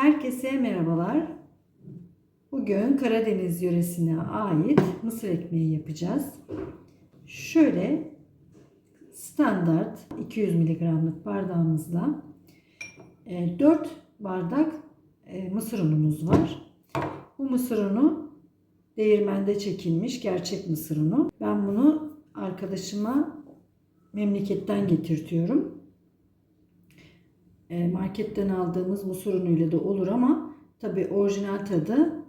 Herkese merhabalar. Bugün Karadeniz yöresine ait mısır ekmeği yapacağız. Şöyle standart 200 mg'lık bardağımızla 4 bardak e, mısır unumuz var. Bu mısır unu değirmende çekilmiş gerçek mısır unu. Ben bunu arkadaşıma memleketten getirtiyorum. E, marketten aldığımız mısır unuyla da olur ama tabi orijinal tadı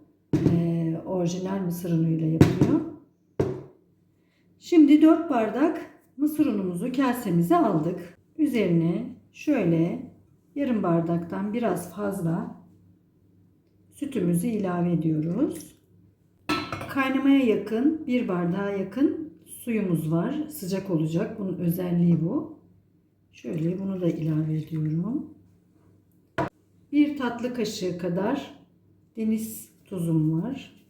e, orijinal mısır unuyla yapılıyor. Şimdi 4 bardak mısır unumuzu kasemize aldık. Üzerine şöyle yarım bardaktan biraz fazla sütümüzü ilave ediyoruz. Kaynamaya yakın bir bardağa yakın suyumuz var. Sıcak olacak. Bunun özelliği bu. Şöyle bunu da ilave ediyorum. Bir tatlı kaşığı kadar deniz tuzum var.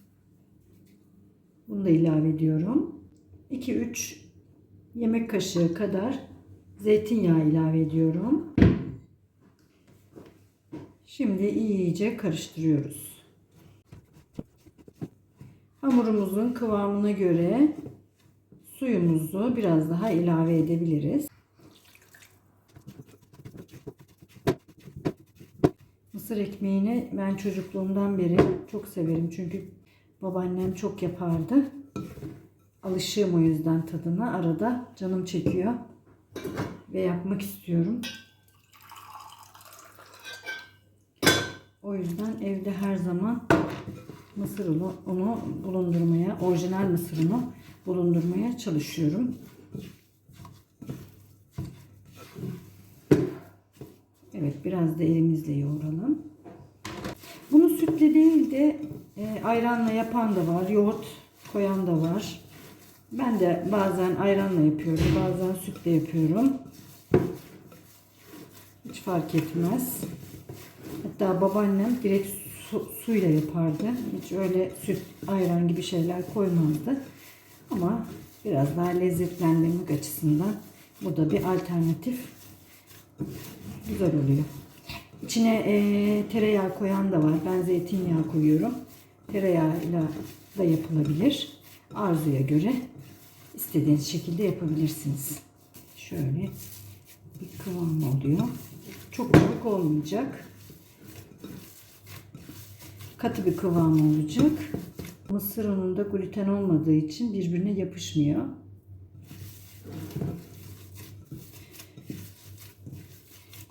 Bunu da ilave ediyorum. 2-3 yemek kaşığı kadar zeytinyağı ilave ediyorum. Şimdi iyice karıştırıyoruz. Hamurumuzun kıvamına göre suyumuzu biraz daha ilave edebiliriz. Mısır ekmeğini ben çocukluğumdan beri çok severim. Çünkü babaannem çok yapardı. Alışığım o yüzden tadına. Arada canım çekiyor. Ve yapmak istiyorum. O yüzden evde her zaman mısır unu, bulundurmaya, orijinal mısır bulundurmaya çalışıyorum. Evet biraz da elimizle yoğuralım. Bunu sütle değil de e, ayranla yapan da var. Yoğurt koyan da var. Ben de bazen ayranla yapıyorum. Bazen sütle yapıyorum. Hiç fark etmez. Hatta babaannem direkt su, suyla yapardı. Hiç öyle süt, ayran gibi şeyler koymazdı. Ama biraz daha lezzetlendirmek açısından bu da bir alternatif. Güzel oluyor. İçine e, tereyağı koyan da var. Ben zeytinyağı koyuyorum. Tereyağıyla da yapılabilir. Arzuya göre istediğiniz şekilde yapabilirsiniz. Şöyle bir kıvam oluyor. Çok çabuk olmayacak. Katı bir kıvam olacak. Mısır ununda gluten olmadığı için birbirine yapışmıyor.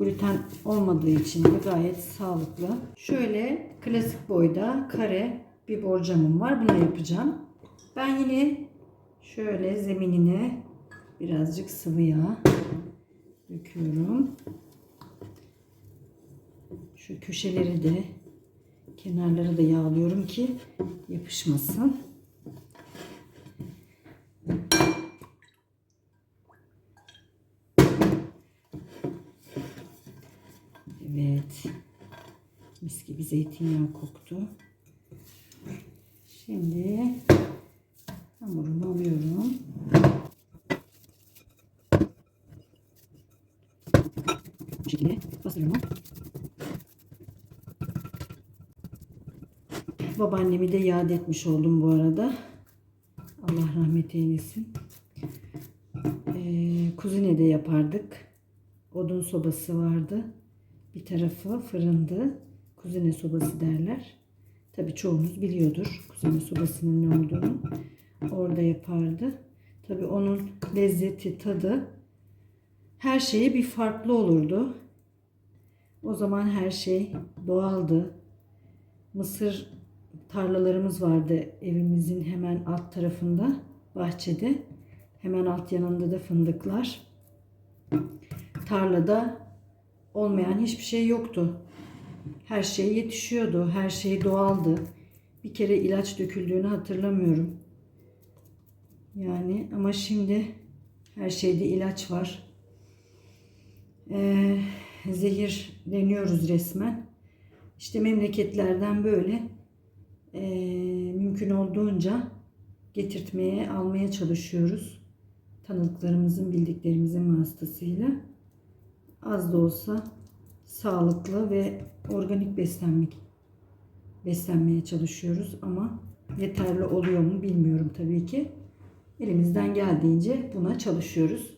Gluten olmadığı için de gayet sağlıklı. Şöyle klasik boyda kare bir borcamım var. Buna yapacağım. Ben yine şöyle zeminine birazcık sıvı yağ döküyorum. Şu köşeleri de kenarları da yağlıyorum ki yapışmasın. Evet. Mis gibi zeytinyağı koktu. Şimdi hamurumu alıyorum. Bu şekilde bastırıyorum. Babaannemi de yad etmiş oldum bu arada. Allah rahmet eylesin. Ee, kuzinede yapardık. Odun sobası vardı. Bir tarafı fırındı. Kuzine sobası derler. Tabii çoğunuz biliyordur kuzine sobasının ne olduğunu. Orada yapardı. Tabii onun lezzeti, tadı her şeye bir farklı olurdu. O zaman her şey doğaldı. Mısır tarlalarımız vardı evimizin hemen alt tarafında bahçede. Hemen alt yanında da fındıklar. Tarlada olmayan hiçbir şey yoktu. Her şey yetişiyordu. Her şey doğaldı. Bir kere ilaç döküldüğünü hatırlamıyorum. Yani ama şimdi her şeyde ilaç var. Ee, zehir deniyoruz resmen. İşte memleketlerden böyle e, mümkün olduğunca getirtmeye, almaya çalışıyoruz. Tanıdıklarımızın, bildiklerimizin vasıtasıyla az da olsa sağlıklı ve organik beslenmek beslenmeye çalışıyoruz ama yeterli oluyor mu bilmiyorum tabii ki. Elimizden geldiğince buna çalışıyoruz.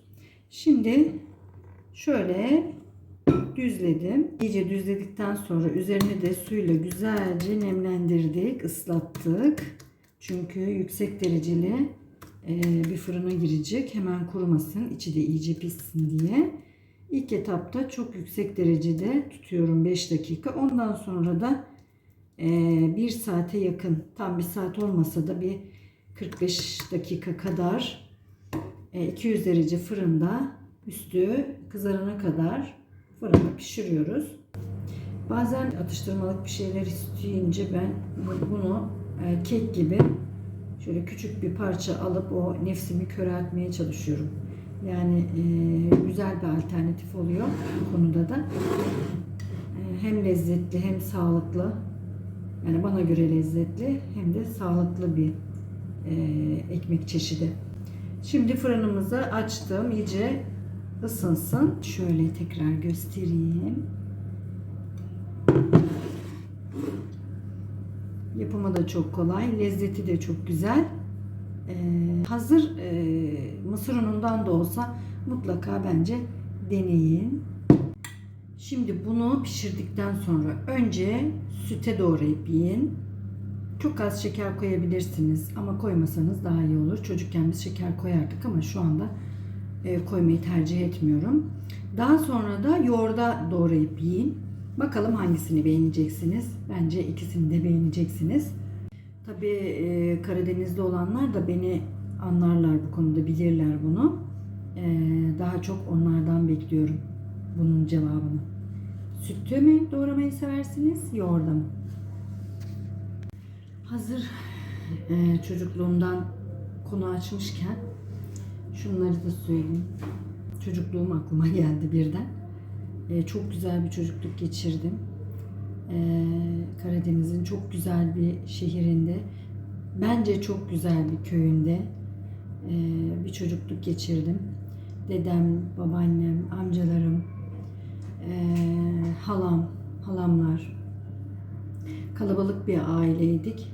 Şimdi şöyle düzledim. İyice düzledikten sonra üzerine de suyla güzelce nemlendirdik, ıslattık. Çünkü yüksek dereceli bir fırına girecek. Hemen kurumasın, içi de iyice pişsin diye. İlk etapta çok yüksek derecede tutuyorum 5 dakika. Ondan sonra da 1 saate yakın, tam 1 saat olmasa da bir 45 dakika kadar e, 200 derece fırında üstü kızarana kadar fırında pişiriyoruz. Bazen atıştırmalık bir şeyler isteyince ben bunu e, kek gibi şöyle küçük bir parça alıp o nefsimi köreltmeye çalışıyorum. Yani e, güzel bir alternatif oluyor bu konuda da. E, hem lezzetli hem sağlıklı. Yani bana göre lezzetli hem de sağlıklı bir e, ekmek çeşidi. Şimdi fırınımızı açtım. iyice ısınsın. Şöyle tekrar göstereyim. Yapımı da çok kolay. Lezzeti de çok güzel. Ee, hazır e, mısır unundan da olsa mutlaka bence deneyin. Şimdi bunu pişirdikten sonra önce süte doğrayıp yiyin. Çok az şeker koyabilirsiniz ama koymasanız daha iyi olur. Çocukken biz şeker koyardık ama şu anda e, koymayı tercih etmiyorum. Daha sonra da yoğurda doğrayıp yiyin. Bakalım hangisini beğeneceksiniz. Bence ikisini de beğeneceksiniz. Tabii e, Karadeniz'de olanlar da beni anlarlar bu konuda, bilirler bunu. E, daha çok onlardan bekliyorum bunun cevabını. Sütte mi doğramayı seversiniz, yoğurda mı? Hazır e, çocukluğumdan konu açmışken şunları da söyleyeyim. Çocukluğum aklıma geldi birden. E, çok güzel bir çocukluk geçirdim. E, Karadeniz'in çok güzel bir şehrinde, bence çok güzel bir köyünde e, bir çocukluk geçirdim. Dedem, babaannem, amcalarım, e, halam, halamlar. Kalabalık bir aileydik.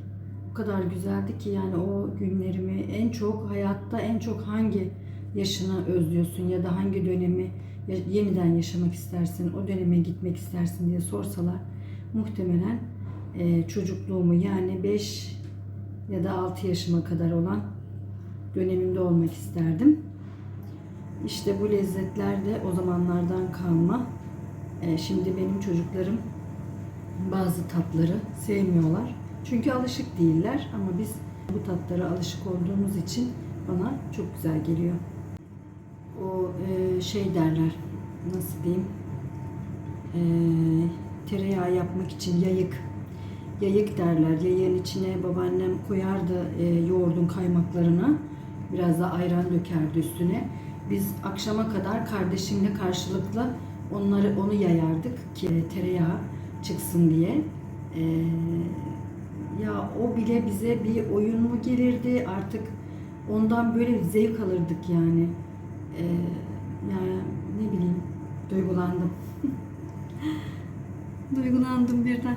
O kadar güzeldi ki yani o günlerimi en çok hayatta en çok hangi yaşını özlüyorsun ya da hangi dönemi yeniden yaşamak istersin, o döneme gitmek istersin diye sorsalar muhtemelen e, çocukluğumu yani 5 ya da 6 yaşıma kadar olan dönemimde olmak isterdim. İşte bu lezzetler de o zamanlardan kalma. E, şimdi benim çocuklarım bazı tatları sevmiyorlar. Çünkü alışık değiller ama biz bu tatlara alışık olduğumuz için bana çok güzel geliyor. O e, şey derler, nasıl diyeyim, e, tereyağı yapmak için yayık, yayık derler. Yayığın içine babaannem koyardı e, yoğurdun kaymaklarına, biraz da ayran dökerdi üstüne. Biz akşama kadar kardeşimle karşılıklı onları onu yayardık ki tereyağı çıksın diye. Ee, ya o bile bize bir oyun mu gelirdi artık ondan böyle zevk alırdık yani. Ee, yani ne bileyim duygulandım. duygulandım birden.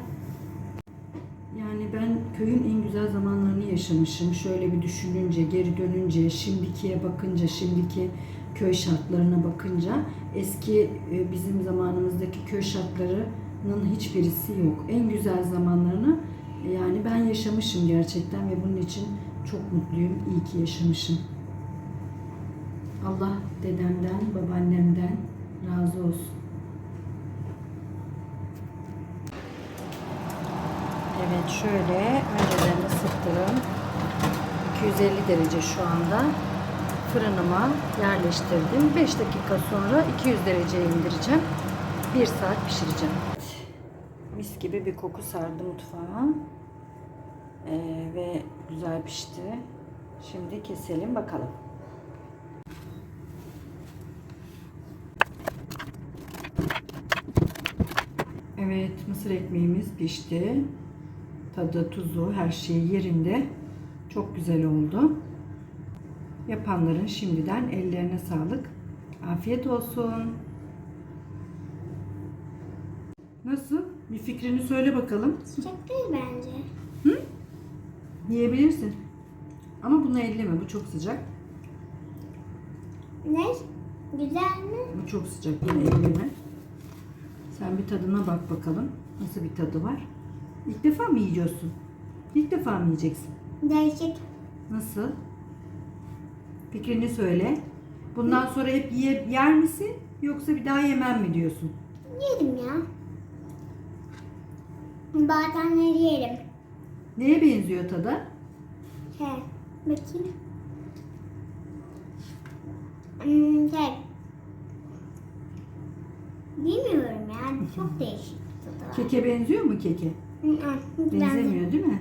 Yani ben köyün en güzel zamanlarını yaşamışım. Şöyle bir düşününce, geri dönünce, şimdikiye bakınca, şimdiki köy şartlarına bakınca eski e, bizim zamanımızdaki köy şartlarının hiçbirisi yok. En güzel zamanlarını yani ben yaşamışım gerçekten ve bunun için çok mutluyum. İyi ki yaşamışım. Allah dedemden, babaannemden razı olsun. Evet şöyle önceden ısıttım. 250 derece şu anda fırınıma yerleştirdim. 5 dakika sonra 200 dereceye indireceğim. 1 saat pişireceğim. Mis gibi bir koku sardı mutfağa. Ee, ve güzel pişti. Şimdi keselim bakalım. Evet mısır ekmeğimiz pişti. Tadı, tuzu, her şey yerinde. Çok güzel oldu. Yapanların şimdiden ellerine sağlık. Afiyet olsun. Nasıl? Bir fikrini söyle bakalım. Sıcak değil bence. Yiyebilirsin. Ama bunu elleme. Bu çok sıcak. Ne? Güzel mi? Bu çok sıcak. Yine elleme. Sen bir tadına bak bakalım. Nasıl bir tadı var? İlk defa mı yiyorsun? İlk defa mı yiyeceksin? Değişik. Nasıl? Fikrini söyle. Bundan sonra hep ye, yer misin? Yoksa bir daha yemem mi diyorsun? Yerim ya. Bazenleri yerim. Neye benziyor tadı? Şey, bakayım. Hmm, şey. Bilmiyorum ya. Çok değişik tadı var. Keke benziyor mu keke? Benzemiyor değil mi?